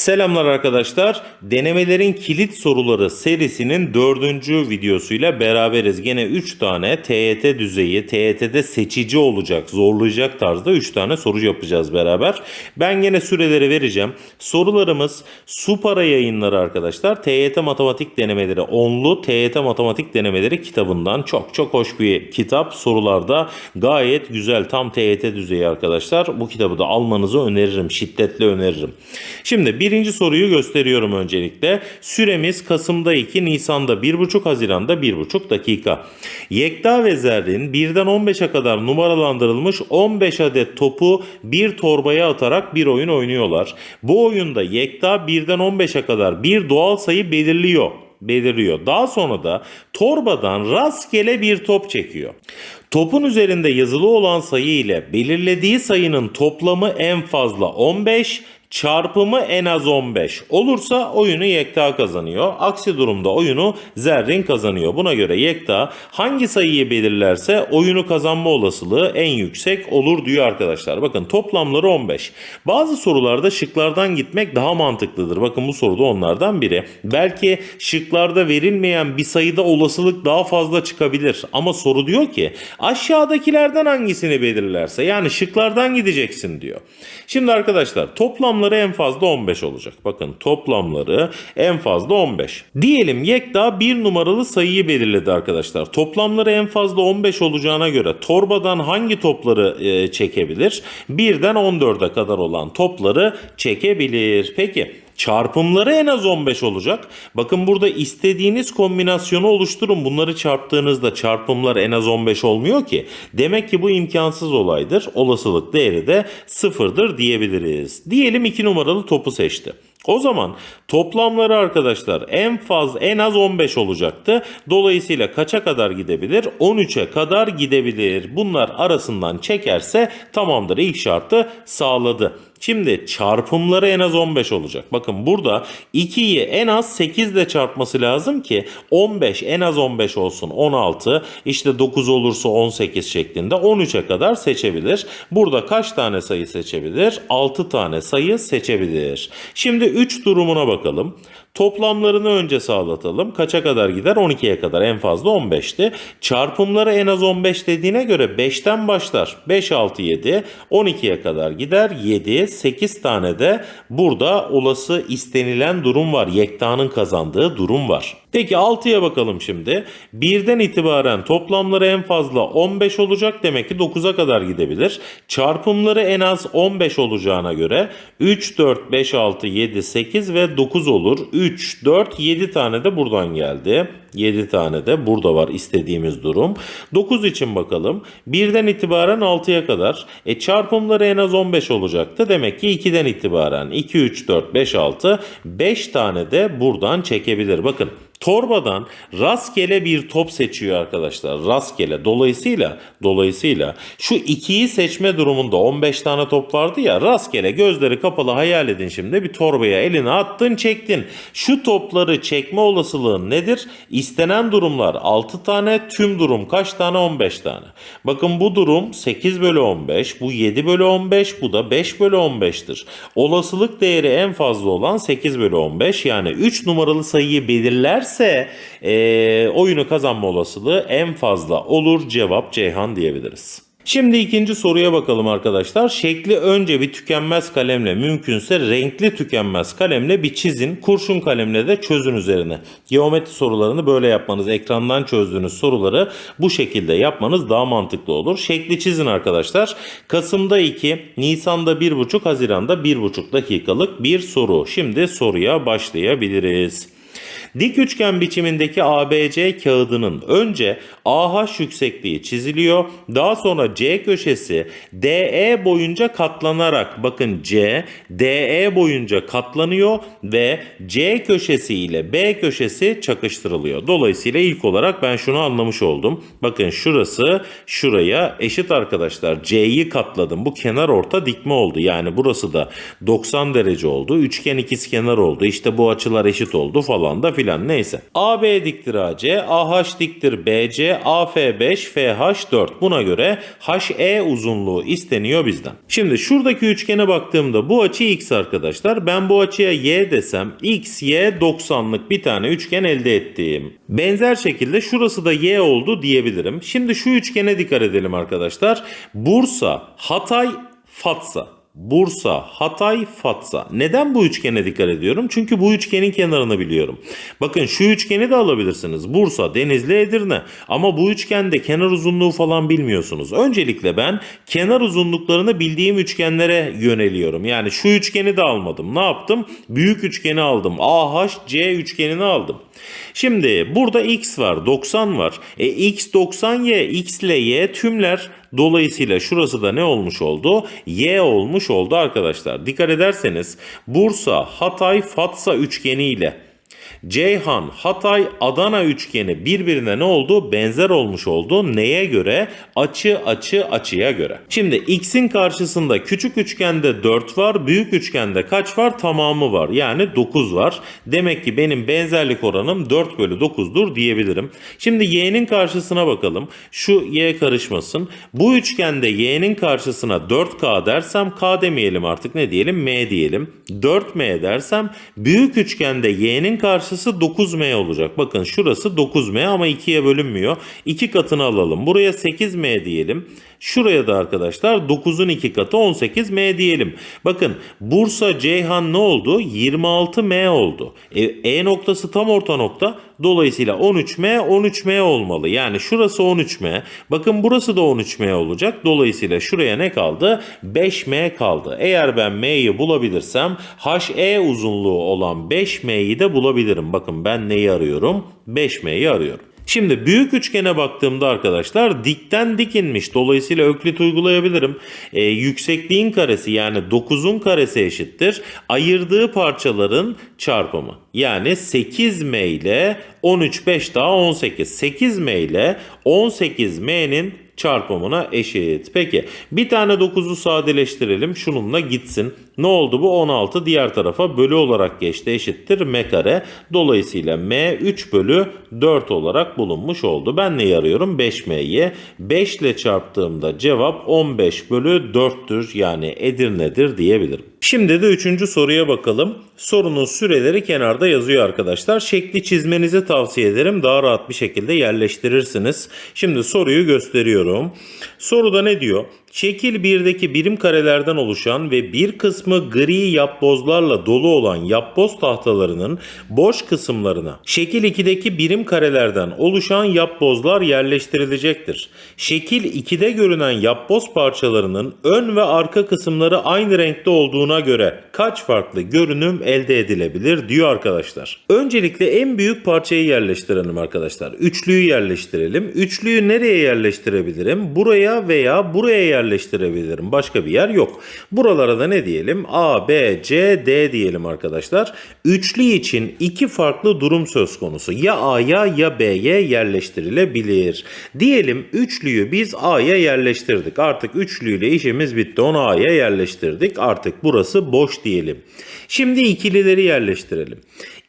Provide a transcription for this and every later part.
Selamlar arkadaşlar. Denemelerin kilit soruları serisinin dördüncü videosuyla beraberiz. Gene 3 tane TYT düzeyi, TYT'de seçici olacak, zorlayacak tarzda 3 tane soru yapacağız beraber. Ben gene süreleri vereceğim. Sorularımız Supara yayınları arkadaşlar. TYT matematik denemeleri onlu TYT matematik denemeleri kitabından çok çok hoş bir kitap. Sorularda gayet güzel tam TYT düzeyi arkadaşlar. Bu kitabı da almanızı öneririm. Şiddetle öneririm. Şimdi birinci soruyu gösteriyorum öncelikle. Süremiz Kasım'da 2, Nisan'da 1,5, Haziran'da 1,5 dakika. Yekta ve Zerrin 1'den 15'e kadar numaralandırılmış 15 adet topu bir torbaya atarak bir oyun oynuyorlar. Bu oyunda Yekta 1'den 15'e kadar bir doğal sayı belirliyor belirliyor. Daha sonra da torbadan rastgele bir top çekiyor. Topun üzerinde yazılı olan sayı ile belirlediği sayının toplamı en fazla 15, çarpımı en az 15 olursa oyunu Yekta kazanıyor. Aksi durumda oyunu Zerrin kazanıyor. Buna göre Yekta hangi sayıyı belirlerse oyunu kazanma olasılığı en yüksek olur diyor arkadaşlar. Bakın toplamları 15. Bazı sorularda şıklardan gitmek daha mantıklıdır. Bakın bu soruda onlardan biri. Belki şıklarda verilmeyen bir sayıda olasılık daha fazla çıkabilir. Ama soru diyor ki aşağıdakilerden hangisini belirlerse yani şıklardan gideceksin diyor. Şimdi arkadaşlar toplamları en fazla 15 olacak. Bakın toplamları en fazla 15. Diyelim Yekta bir numaralı sayıyı belirledi arkadaşlar. Toplamları en fazla 15 olacağına göre torbadan hangi topları e, çekebilir? 1'den 14'e kadar olan topları çekebilir. Peki Çarpımları en az 15 olacak. Bakın burada istediğiniz kombinasyonu oluşturun. Bunları çarptığınızda çarpımlar en az 15 olmuyor ki. Demek ki bu imkansız olaydır. Olasılık değeri de sıfırdır diyebiliriz. Diyelim 2 numaralı topu seçti. O zaman toplamları arkadaşlar en fazla en az 15 olacaktı. Dolayısıyla kaça kadar gidebilir? 13'e kadar gidebilir. Bunlar arasından çekerse tamamdır. İlk şartı sağladı. Şimdi çarpımları en az 15 olacak. Bakın burada 2'yi en az 8 ile çarpması lazım ki 15 en az 15 olsun 16 işte 9 olursa 18 şeklinde 13'e kadar seçebilir. Burada kaç tane sayı seçebilir? 6 tane sayı seçebilir. Şimdi 3 durumuna bakalım. Toplamlarını önce sağlatalım. Kaça kadar gider? 12'ye kadar en fazla 15'ti. Çarpımları en az 15 dediğine göre 5'ten başlar. 5, 6, 7, 12'ye kadar gider. 7, 8 tane de burada olası istenilen durum var. Yekta'nın kazandığı durum var. Peki 6'ya bakalım şimdi. 1'den itibaren toplamları en fazla 15 olacak. Demek ki 9'a kadar gidebilir. Çarpımları en az 15 olacağına göre 3, 4, 5, 6, 7, 8 ve 9 olur. 3, 4, 7 tane de buradan geldi. 7 tane de burada var istediğimiz durum. 9 için bakalım. 1'den itibaren 6'ya kadar. E çarpımları en az 15 olacaktı. Demek ki 2'den itibaren 2, 3, 4, 5, 6 5 tane de buradan çekebilir. Bakın torbadan rastgele bir top seçiyor arkadaşlar. Rastgele. Dolayısıyla dolayısıyla şu 2'yi seçme durumunda 15 tane top vardı ya rastgele gözleri kapalı hayal edin şimdi bir torbaya elini attın çektin. Şu topları çekme olasılığın nedir? İstenen durumlar 6 tane tüm durum kaç tane 15 tane. Bakın bu durum 8 bölü 15 bu 7 bölü 15 bu da 5 bölü 15'tir. Olasılık değeri en fazla olan 8 bölü 15 yani 3 numaralı sayıyı belirlerse e, oyunu kazanma olasılığı en fazla olur cevap Ceyhan diyebiliriz. Şimdi ikinci soruya bakalım arkadaşlar. Şekli önce bir tükenmez kalemle mümkünse renkli tükenmez kalemle bir çizin. Kurşun kalemle de çözün üzerine. Geometri sorularını böyle yapmanız, ekrandan çözdüğünüz soruları bu şekilde yapmanız daha mantıklı olur. Şekli çizin arkadaşlar. Kasım'da 2, Nisan'da 1,5, Haziran'da 1,5 dakikalık bir soru. Şimdi soruya başlayabiliriz. Dik üçgen biçimindeki ABC kağıdının önce AH yüksekliği çiziliyor. Daha sonra C köşesi DE boyunca katlanarak bakın C DE boyunca katlanıyor ve C köşesi ile B köşesi çakıştırılıyor. Dolayısıyla ilk olarak ben şunu anlamış oldum. Bakın şurası şuraya eşit arkadaşlar. C'yi katladım. Bu kenar orta dikme oldu. Yani burası da 90 derece oldu. Üçgen ikizkenar oldu. İşte bu açılar eşit oldu falan da filan. neyse. AB diktir AC, AH diktir BC, AF5, FH4. Buna göre HE uzunluğu isteniyor bizden. Şimdi şuradaki üçgene baktığımda bu açı x arkadaşlar. Ben bu açıya y desem x, y 90'lık bir tane üçgen elde ettim. Benzer şekilde şurası da y oldu diyebilirim. Şimdi şu üçgene dikkat edelim arkadaşlar. Bursa, Hatay, Fatsa. Bursa, Hatay, Fatsa. Neden bu üçgene dikkat ediyorum? Çünkü bu üçgenin kenarını biliyorum. Bakın şu üçgeni de alabilirsiniz. Bursa, Denizli, Edirne. Ama bu üçgende kenar uzunluğu falan bilmiyorsunuz. Öncelikle ben kenar uzunluklarını bildiğim üçgenlere yöneliyorum. Yani şu üçgeni de almadım. Ne yaptım? Büyük üçgeni aldım. AHC üçgenini aldım. Şimdi burada x var, 90 var. E x 90 y, x ile y tümler. Dolayısıyla şurası da ne olmuş oldu? Y olmuş oldu arkadaşlar. Dikkat ederseniz Bursa, Hatay, Fatsa üçgeni ile Ceyhan, Hatay, Adana üçgeni birbirine ne oldu? Benzer olmuş oldu. Neye göre? Açı, açı, açıya göre. Şimdi x'in karşısında küçük üçgende 4 var, büyük üçgende kaç var? Tamamı var. Yani 9 var. Demek ki benim benzerlik oranım 4 bölü 9'dur diyebilirim. Şimdi y'nin karşısına bakalım. Şu y karışmasın. Bu üçgende y'nin karşısına 4k dersem k demeyelim artık ne diyelim? m diyelim. 4m dersem büyük üçgende y'nin karşısı 9m olacak. Bakın şurası 9m ama 2'ye bölünmüyor. 2 katını alalım. Buraya 8m diyelim. Şuraya da arkadaşlar 9'un 2 katı 18m diyelim. Bakın Bursa Ceyhan ne oldu? 26m oldu. E, e noktası tam orta nokta. Dolayısıyla 13m 13m olmalı. Yani şurası 13m. Bakın burası da 13m olacak. Dolayısıyla şuraya ne kaldı? 5m kaldı. Eğer ben m'yi bulabilirsem HE uzunluğu olan 5m'yi de bulabilirim. Bakın ben neyi arıyorum? 5m'yi arıyorum. Şimdi büyük üçgene baktığımda arkadaşlar dikten dik inmiş. Dolayısıyla öklit uygulayabilirim. Ee, yüksekliğin karesi yani 9'un karesi eşittir. Ayırdığı parçaların çarpımı. Yani 8m ile 13 5 daha 18. 8m ile 18m'nin çarpımına eşit. Peki bir tane 9'u sadeleştirelim. Şununla gitsin. Ne oldu bu? 16 diğer tarafa bölü olarak geçti. Eşittir m kare. Dolayısıyla m 3 bölü 4 olarak bulunmuş oldu. Ben neyi arıyorum? 5m'yi. 5 ile çarptığımda cevap 15 bölü 4'tür. Yani Edirne'dir diyebilirim. Şimdi de üçüncü soruya bakalım. Sorunun süreleri kenarda yazıyor arkadaşlar. Şekli çizmenizi tavsiye ederim. Daha rahat bir şekilde yerleştirirsiniz. Şimdi soruyu gösteriyorum. Soruda ne diyor? Şekil 1'deki birim karelerden oluşan ve bir kısmı gri yapbozlarla dolu olan yapboz tahtalarının boş kısımlarına şekil 2'deki birim karelerden oluşan yapbozlar yerleştirilecektir. Şekil 2'de görünen yapboz parçalarının ön ve arka kısımları aynı renkte olduğuna göre kaç farklı görünüm elde edilebilir diyor arkadaşlar. Öncelikle en büyük parçayı yerleştirelim arkadaşlar. Üçlüyü yerleştirelim. Üçlüyü nereye yerleştirebilirim? Buraya veya buraya yerleştirebilirim yerleştirebilirim. Başka bir yer yok. Buralara da ne diyelim? A, B, C, D diyelim arkadaşlar. Üçlü için iki farklı durum söz konusu. Ya A'ya ya B'ye yerleştirilebilir. Diyelim üçlüyü biz A'ya yerleştirdik. Artık üçlüyle işimiz bitti. Onu A'ya yerleştirdik. Artık burası boş diyelim. Şimdi ikilileri yerleştirelim.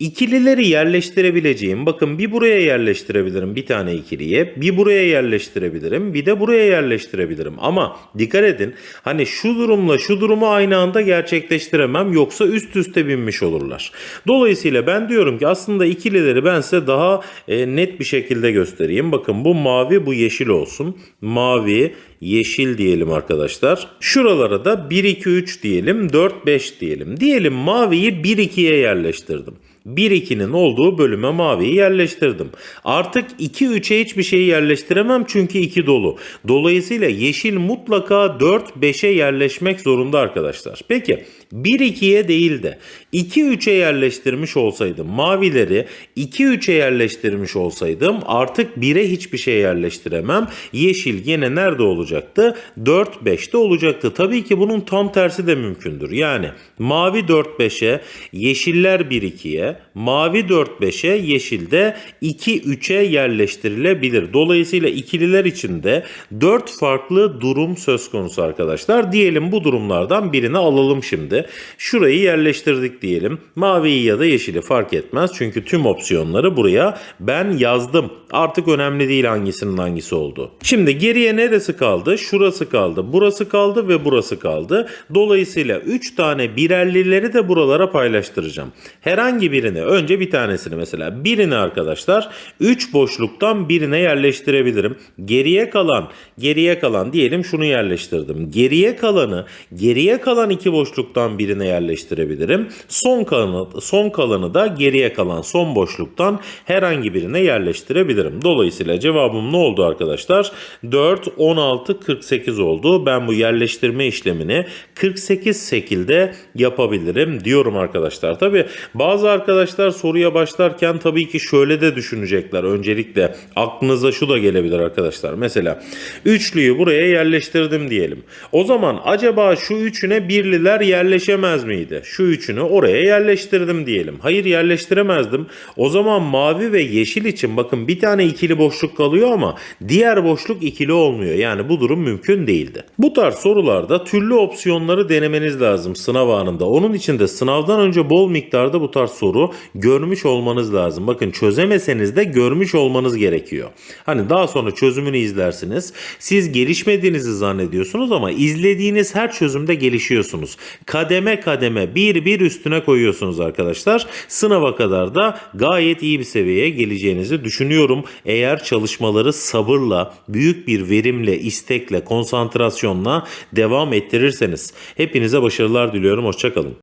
İkilileri yerleştirebileceğim bakın bir buraya yerleştirebilirim bir tane ikiliye bir buraya yerleştirebilirim bir de buraya yerleştirebilirim ama dikkat edin hani şu durumla şu durumu aynı anda gerçekleştiremem yoksa üst üste binmiş olurlar. Dolayısıyla ben diyorum ki aslında ikilileri ben size daha e, net bir şekilde göstereyim. Bakın bu mavi bu yeşil olsun. Mavi yeşil diyelim arkadaşlar. Şuralara da 1 2 3 diyelim 4 5 diyelim. Diyelim maviyi 1 2'ye yerleştirdim. 1-2'nin olduğu bölüme maviyi yerleştirdim. Artık 2-3'e hiçbir şeyi yerleştiremem çünkü 2 dolu. Dolayısıyla yeşil mutlaka 4-5'e yerleşmek zorunda arkadaşlar. Peki 1-2'ye değil de 2-3'e yerleştirmiş olsaydım mavileri 2-3'e yerleştirmiş olsaydım artık 1'e hiçbir şey yerleştiremem. Yeşil yine nerede olacaktı? 4-5'te olacaktı. Tabii ki bunun tam tersi de mümkündür. Yani mavi 4-5'e, yeşiller 1-2'ye, mavi 4-5'e, yeşilde 2-3'e yerleştirilebilir. Dolayısıyla ikililer için de 4 farklı durum söz konusu arkadaşlar. Diyelim bu durumlardan birini alalım şimdi. Şurayı yerleştirdik diyelim. Maviyi ya da yeşili fark etmez. Çünkü tüm opsiyonları buraya ben yazdım. Artık önemli değil hangisinin hangisi oldu. Şimdi geriye neresi kaldı? Şurası kaldı, burası kaldı ve burası kaldı. Dolayısıyla 3 tane birerlileri de buralara paylaştıracağım. Herhangi birini önce bir tanesini mesela birini arkadaşlar 3 boşluktan birine yerleştirebilirim. Geriye kalan geriye kalan diyelim şunu yerleştirdim. Geriye kalanı geriye kalan iki boşluktan birine yerleştirebilirim. Son kalanı son kalanı da geriye kalan son boşluktan herhangi birine yerleştirebilirim. Dolayısıyla cevabım ne oldu arkadaşlar? 4 16 48 oldu. Ben bu yerleştirme işlemini 48 şekilde yapabilirim diyorum arkadaşlar. Tabi bazı arkadaşlar soruya başlarken tabii ki şöyle de düşünecekler. Öncelikle aklınıza şu da gelebilir arkadaşlar. Mesela üçlüyü buraya yerleştirdim diyelim. O zaman acaba şu üçüne birliler yerleşemez miydi? Şu üçünü oraya yerleştirdim diyelim. Hayır yerleştiremezdim. O zaman mavi ve yeşil için bakın bir tane ikili boşluk kalıyor ama diğer boşluk ikili olmuyor. Yani bu durum mümkün değildi. Bu tarz sorularda türlü opsiyonları denemeniz lazım sınav anında. Onun için de sınavdan önce bol miktarda bu tarz soru görmüş olmanız lazım. Bakın çözemeseniz de görmüş olmanız gerekiyor. Hani daha sonra çözümünü izlersiniz. Siz gelişmediğinizi zannediyorsunuz ama izlediğiniz her çözümde gelişiyorsunuz. Kademe kademe bir bir üstüne koyuyorsunuz arkadaşlar. Sınava kadar da gayet iyi bir seviyeye geleceğinizi düşünüyorum. Eğer çalışmaları sabırla, büyük bir verimle, istekle, konsantrasyonla devam ettirirseniz. Hepinize başarılar diliyorum. Hoşçakalın.